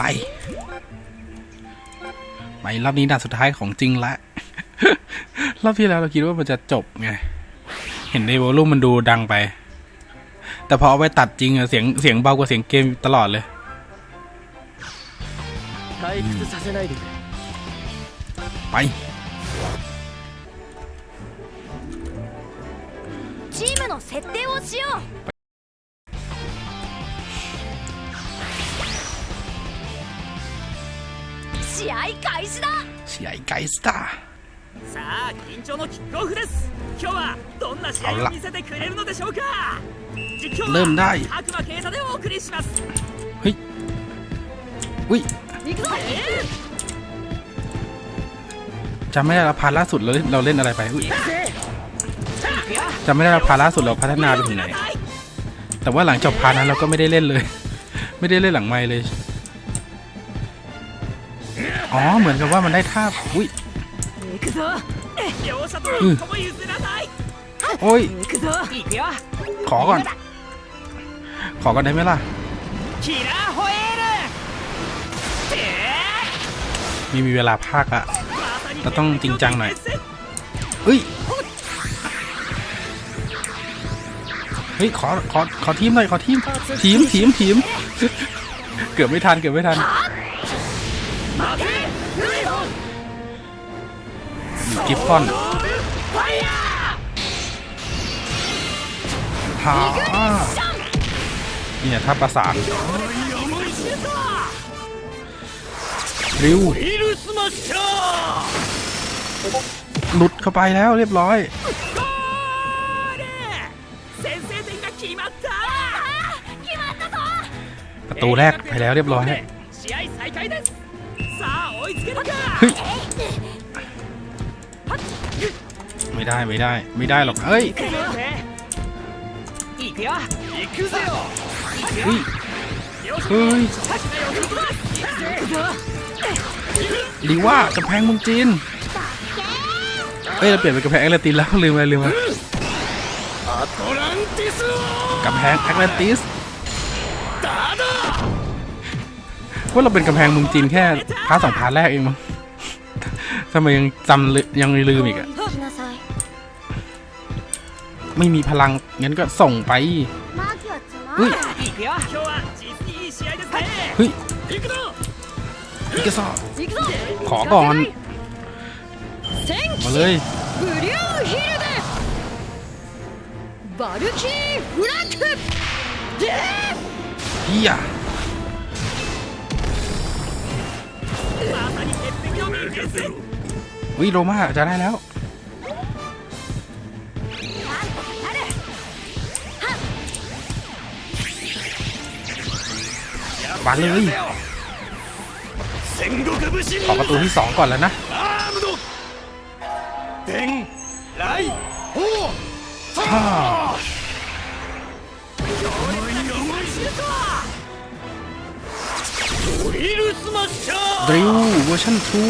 ไป ไปรอบนี้ด่านสุดท้ายของจริงละ รอบที่แล้วเราคิดว่ามันจะจบไง เห็นในวอลลุ่มมันดูดังไป แต่พอเอาไปตัดจริงเสียงเสียงเบากว่าเสียงเกมตลอดเลยไปไป チームの設定をしよう試合開始だ เสียไกสตาร์ さあ緊張のキックオフです今日はどんな試合を見せてくれるのでしょうか実況 เริ่มได้ は白馬警察でお送りします เฮ้ยอุ้ย 行くぞ จำไม่ได้แล้วพาร์ทล่าสุดเราเล่นเราเล่นอะไรไปอุ้ยจำไม่ได้แล้วพาร์ทล่าสุดเราพัฒนาไปถึงไหน แต่ว่าหลังจบพาร์ทนั้นเราก็ไม่ได้เล่นเลย ไม่ได้เล่นหลังไมค์เลย อ๋อ เหมือนกับว่ามันได้ท่าอุ้ยโอ้ย ขอก่อน ขอก่อนได้ไหมล่ะมีมีเวลาภาคอะเราต้องจริงจังหน่อยเฮ้ย เฮ้ย ขอ ขอ ขอทีมหน่อย ขอทีม ทีม ทีม ทีม เกือบไม่ทัน เกือบไม่ทัน กิฟฟอนหาเนี่ยถ้าประสานริวหลุดเข้าไปแล้วเรียบร้อยประตูแรกไปแล้วเรียบร้อยเฮ้ย ไม่ได้ไม่ได้ไม่ได้หรอกเฮ้ยเฮ้ยเฮ้ยดีว่ากระแพงมืงจีนเอ้ยเราเปลี่ยนเป็นกระแพงแอตแลนติสแล้วลืมอะไรลืมไปกระแพงแอตแลนติสว่าเราเป็นกระแพงมืงจีนแค่พาร์ทสองพาร์ทแรกเองมั้งทำไมยังจำยังลืมอีกอะ ไม่มีพลังงั้นก็ส่งไปเฮ้ยเฮ้ยพิกาซอขอก่อน มาเลยเฮียวิโรมาจะได้แล้ว มาเลยขอประตูที่สองก่อนแล้วนะฮ่าดริวเวอร์ชันทู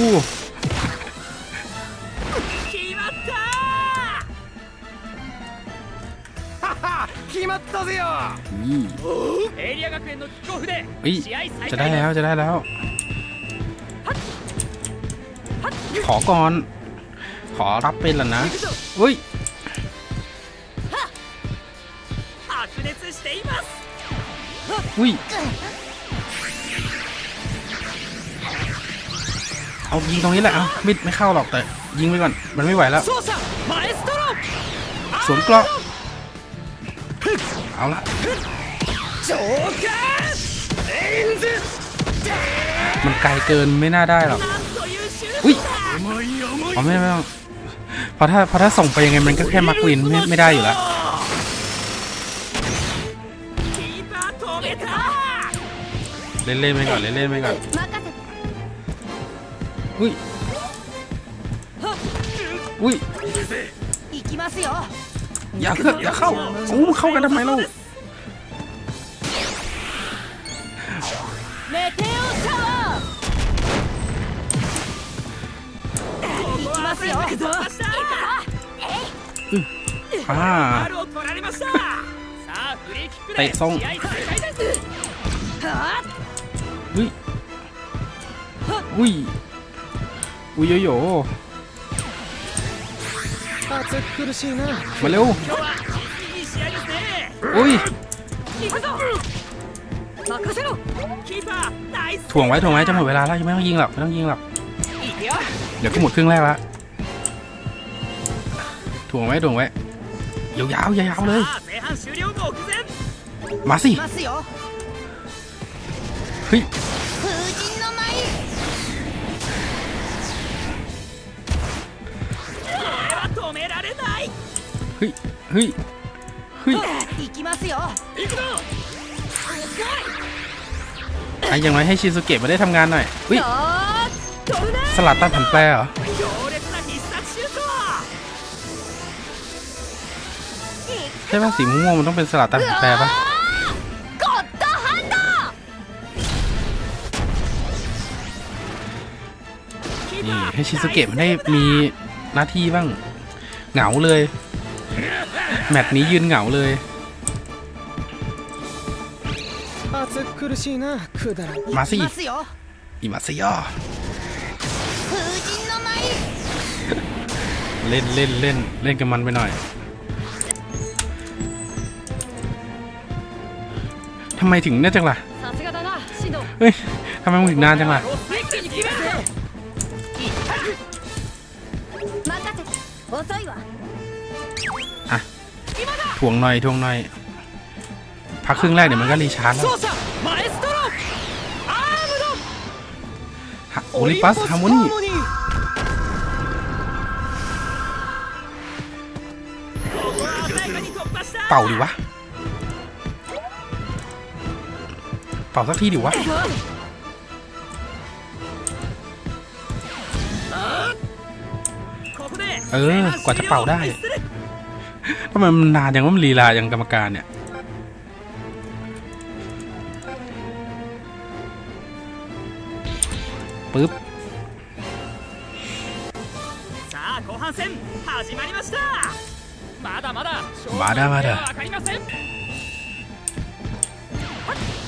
まったぜよ นี่ エリア学園のキックオフで เฮ้ย 試合再 จะได้ 開 แล้วจะได้แล้ว ขอก่อน ขอรับเป็นแล้วนะเฮ้ย 白熱しています อุ้ย เอายิงตรงนี้แหละเอาไม่ไม่เข้าหรอกแต่ ยิงไปก่อน มันไม่ไหวแล้ว 奏者マエストロ สวนเกราะ าละมันไกลเกินไม่น่าได้หรอกอุ้ยอ๋อไม่ไม่เพราะถ้าเพราะถ้าส่งไปยังไงมันก็แค่มักวินไม่ไม่ได้อยู่แล้วเล่นเล่นไปก่อนเล่นเล่นไปก่อนอุ้ยอุ้ย อย่าเข้าอย่าเข้าโอ้เข้ากันทำไมเราอ่าเตะซ่งอุ้ยอุ้ยอุ้ยโย มาเร็วอุ้ยถ่วงไว้ถ่วงไว้จะหมดเวลาแล้วยังไม่ต้องยิงหรอกไม่ต้องยิงหรอกเดี๋ยวก็หมดครึ่งแรกละถ่วงไว้ถ่วงไว้ยาวๆยาวๆเลย มาสิเฮ้ย ฮ้ยเฮ้ยเฮ้ยไอ้ย่งน้ให้ชิซุเกะมาได้ทำงานหน่อยอุ้ยสลัดต้านผันแปรเหรอใช่ป่ะสีม่วงมันต้องเป็นสลัดต้านผันแปรป่ะนี่ให้ชิซุเกะมันได้มีหน้าที่บ้าง เหงาเลย แมตช์นี้ยืนเหงาเลย มาสิอิมาสิยอเล่นเล่นเล่นเล่นกับมันไปหน่อยทำไมถึงเน่าจังล่ะเฮ้ยทำไมมึงถึงนานจังล่ะ ถ่วงหน่อยท่วงหน่อย พักครึ่งแรกเดี๋ยวมันก็รีชาร์จแล้วโอลิปัสฮาร์โมนีเป่าดิวะ เป่าสักทีดิวะเออกว่าจะเป่าได้ ทำไมมันนานอย่างว่ามันลีลาอย่างกรรมการเนี่ย ปึ๊บมาดามาดา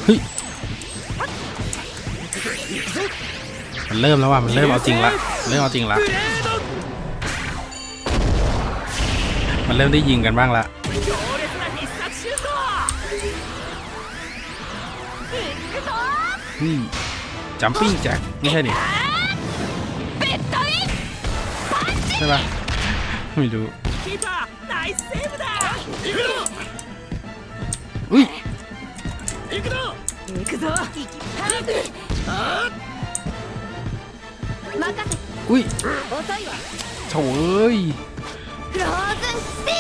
เฮ้ยมันเริ่มแล้วว่ะมันเริ่มเอาจริงละเริ่มเอาจริงละ มันเริ่มได้ยิงกันบ้างละจัมปิ้งแจ็คไม่ใช่นี่ใช่ปะไม่รู้อุ้ยอุ้ยโถเอ้ย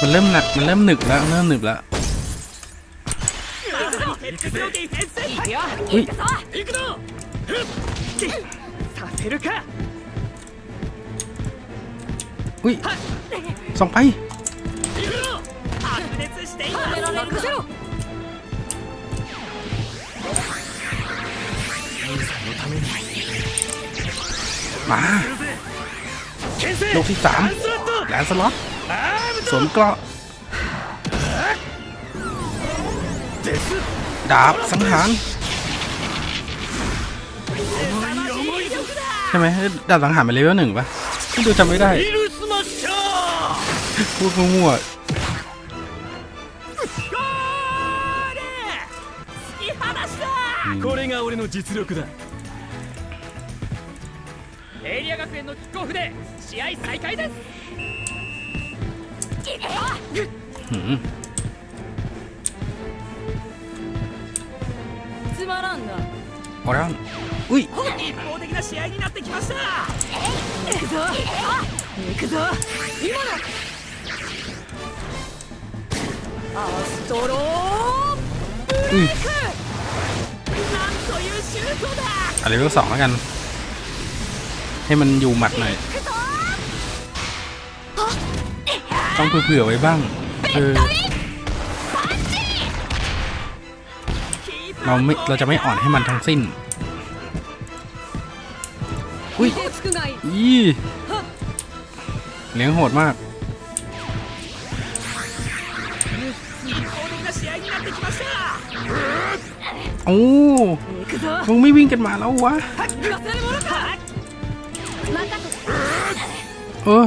มันเริ่มหนัก มันเริ่มหนึบแล้ว เริ่มหนึบแล้วอุ้ยส่องไปมาลูกที่สามแหลนสล็อต สวมเกราะ デス ดาบสังหาร 重い力だ ใช่ไหมเอ้ยดาบสังหารเป็นเลเวลหนึ่งปะไม่ดูจำไม่ได้ イルスマッシャー พูดมั่ว ゴール突き放したうんこれが俺の実力だエリア学園のキックオフで試合再開です行くよๆ หืม つまらんな โอรันอุ้ย 一方的な試合になってきました行くぞ行くぞ今だアストロー อุ้ย なんというシュートだ อะเลเวลสองแล้วกัน ให้มันอยู่หมัดหน่อย ต้องเผื่อไว้บ้างเออเราไม่เราจะไม่อ่อนให้มันทั้งสิ้น อุ้ยยี่เลี้ยงโหดมาก โอ้มึงไม่วิ่งกันมาแล้ววะ เออ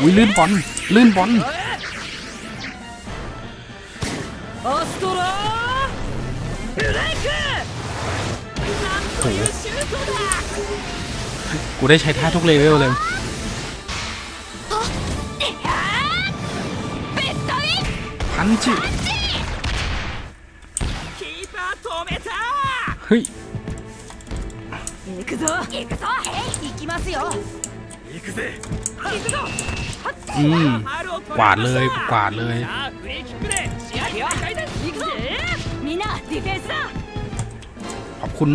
อุ้ยลื่นบอลลื่นบอลโอ้โหกูได้ใช้ท่าทุกเลเวลเลยพันจิเฮ้ย อืมกวาดเลยกวาดเลยขอบคุณ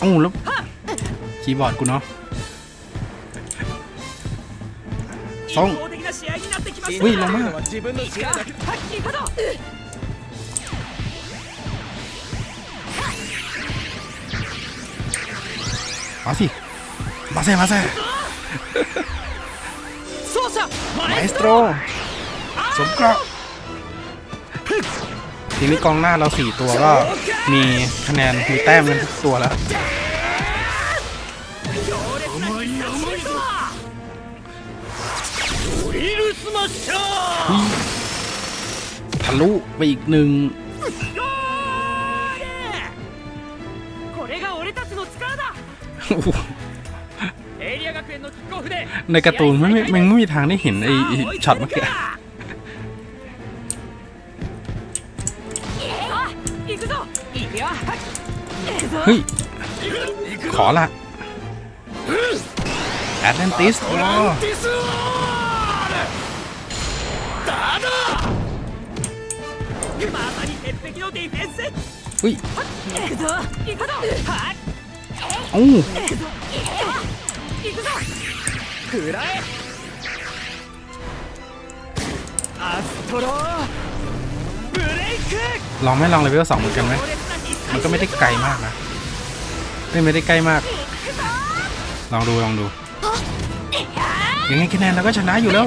เอ้แล้วคีย์บอร์ดกูเนาะสองวิ่งลงมาเอาสิ มาเซ่มาเซ่ไมสโตรสมกรอบทีนี้กองหน้าเราสี่ตัวก็มีคะแนนมีแต้มกันทุกตัวแล้วทะลุไปอีกหนึ่ง ในการ์ตูนไม่ไม่มัไม่มีทางได้เห็นไอ้ช็อตเมื่อกี้เฮ้ย ขอละแอตแลนติสเฮ้ยโอ้ 行くぞ行くぞ食らえアストロブレイク ลองไหม่ลองเลเวลสองเหมือนกันไหม 強烈な必殺 มันก็ไม่ได้ไกลมากนะไม่ไม่ได้ใกล้มาก ลองดูลองดู ยังไงคะแนนเราก็ชนะอยู่แล้ว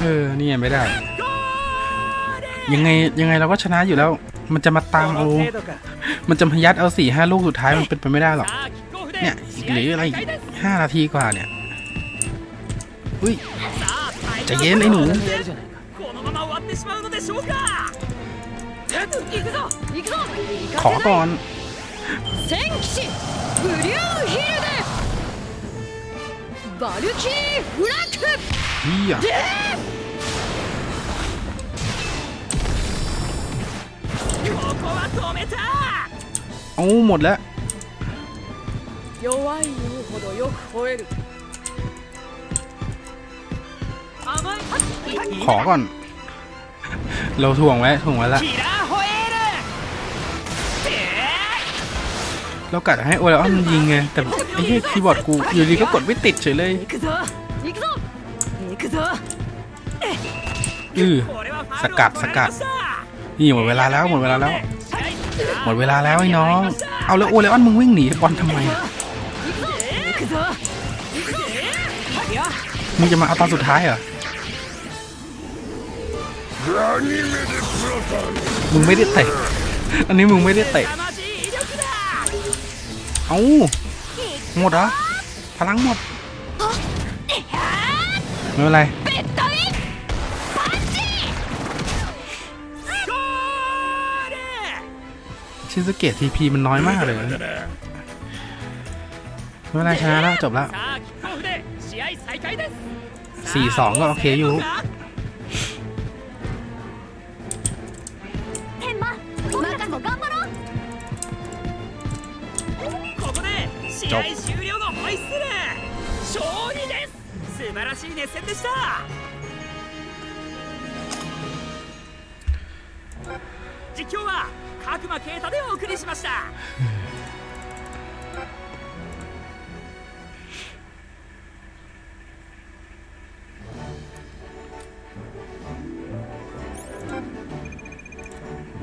เออ นี่ยังไม่ได้ ゴール ยังไงยังไงเราก็ชนะอยู่แล้ว มันจะมาตามเอา この程度か มันจะมายัดเอาสี่ห้าลูกสุดท้ายมันเป็นไปไม่ได้หรอก さあキックオフで เนี่ยอีกเหลืออะไร 試合再開です ห้านาทีกว่าเนี่ยอุ้ย さあタイムアップใจเย็นไอ้หนู このまま終わってしまうのでしょうか行くぞ行くぞ ขอก่อน 戦騎士ブリューヒルデバルキリーフラッグ เฮีย ここは止めた เอาหมดแล้ว 弱い脳ほどよく吠える甘いขอก่อน เราถ่วงไว้ถ่วงไว้ละเรากะจะให้โอเล้อนมันยิงไงแต่ไอ้เหี้ยคีย์บอร์ดกูอยู่ดีก็กดไม่ติดเฉยเลยอือสกัดสกัดนี่หมดเวลาแล้วหมดเวลาแล้ว หมดเวลาแล้วไอ้น้อง เอาแล้วโอเล้อนมึงวิ่งหนีบอลทำไมอะ มึงจะมาเอาตอนสุดท้ายเหรอ มึงไม่ได้เตะ อันนี้มึงไม่ได้เตะ เอาหมดเหรอ พลังหมด ไม่เป็นไรชิสเกตทีพีมันน้อยมากเลย ไม่เป็นไรชนะแล้วจบแล้ว さあキックオフで試合再開です4-2ก็โอเคอยู่ 天馬マカコ頑張ろうここで試合終了のホイッスル勝利です素晴らしい熱戦でした 実況は角間啓太でお送りしました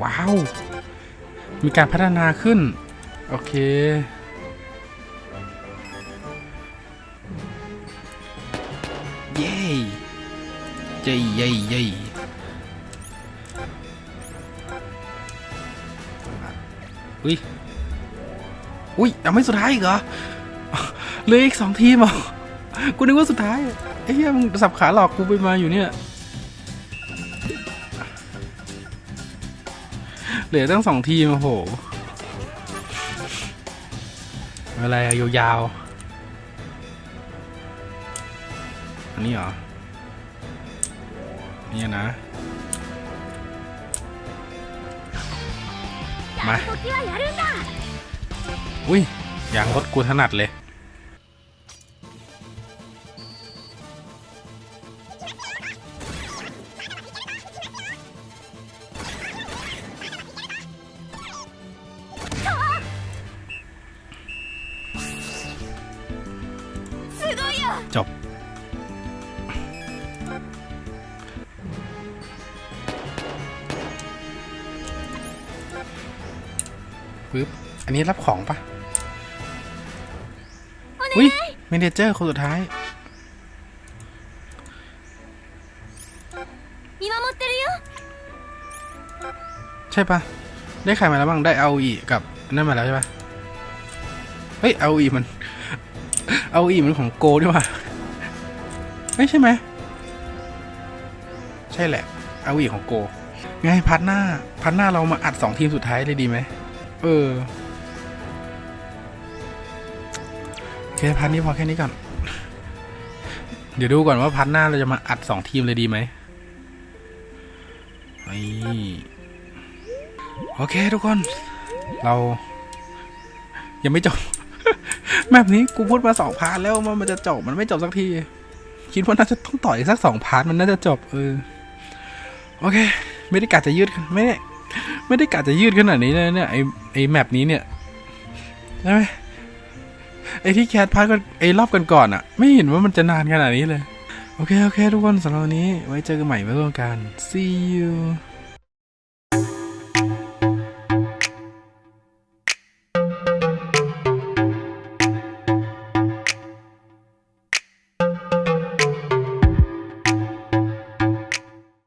ว้าว มีการพัฒนาขึ้น โอเค เย้เย้เย้เย้อุ้ย อุ้ยยังไม่สุดท้ายอีกเหรอเหลืออีกสองทีมเหรอกูนึกว่าสุดท้ายไอ้เหี้ยมึงสับขาหลอกกูไปมาอยู่เนี่ย เหลือตั้งสองทีมโอ้โหอะไรยาวๆ อันนี้เหรอ นี่นะ มา อุ้ยยางรถกูถนัดเลย อันนี้รับของปะอุ้ยเมเนเจอร์คนสุดท้ายใช่ปะได้ใครมาแล้วบ้างได้เอาอีกับนั่นมาแล้วใช่ปะเฮ้ยเอาอีมันเอาอีมันของโกด้วยว่ะไม่ใช่ไหมใช่แหละเอาอีของโกไงพัดหน้าพัดหน้าเรามาอัดสองทีมสุดท้ายเลยดีไหมเออ เคพัดนี้พอแค่นี้ก่อน เดี๋ยวดูก่อนว่าพัดหน้าเราจะมาอัดสองทีมเลยดีไหมนี่โอเคทุกคน เรา ยังไม่จบ แบบนี้กูพูดมาสองพาร์ทแล้วว่ามันจะจบมันไม่จบสักที คิดว่าน่าจะต้องต่ออีกสักสองพาร์ทมันน่าจะจบเออโอเค ไม่ได้กะจะยืดไม่ได้ไม่ได้กะจะยืดขนาดนี้เลยเนี่ยไอไอแมปนี้เนี่ยใช่ไหม ไอที่แคทพาร์ทก็ไอรอบกันก่อนๆอะไม่เห็นว่ามันจะนานขนาดนี้เลย โอเค โอเค ทุกคนสำหรับวันนี้ไว้เจอกันใหม่ไว้ร่วมกัน see you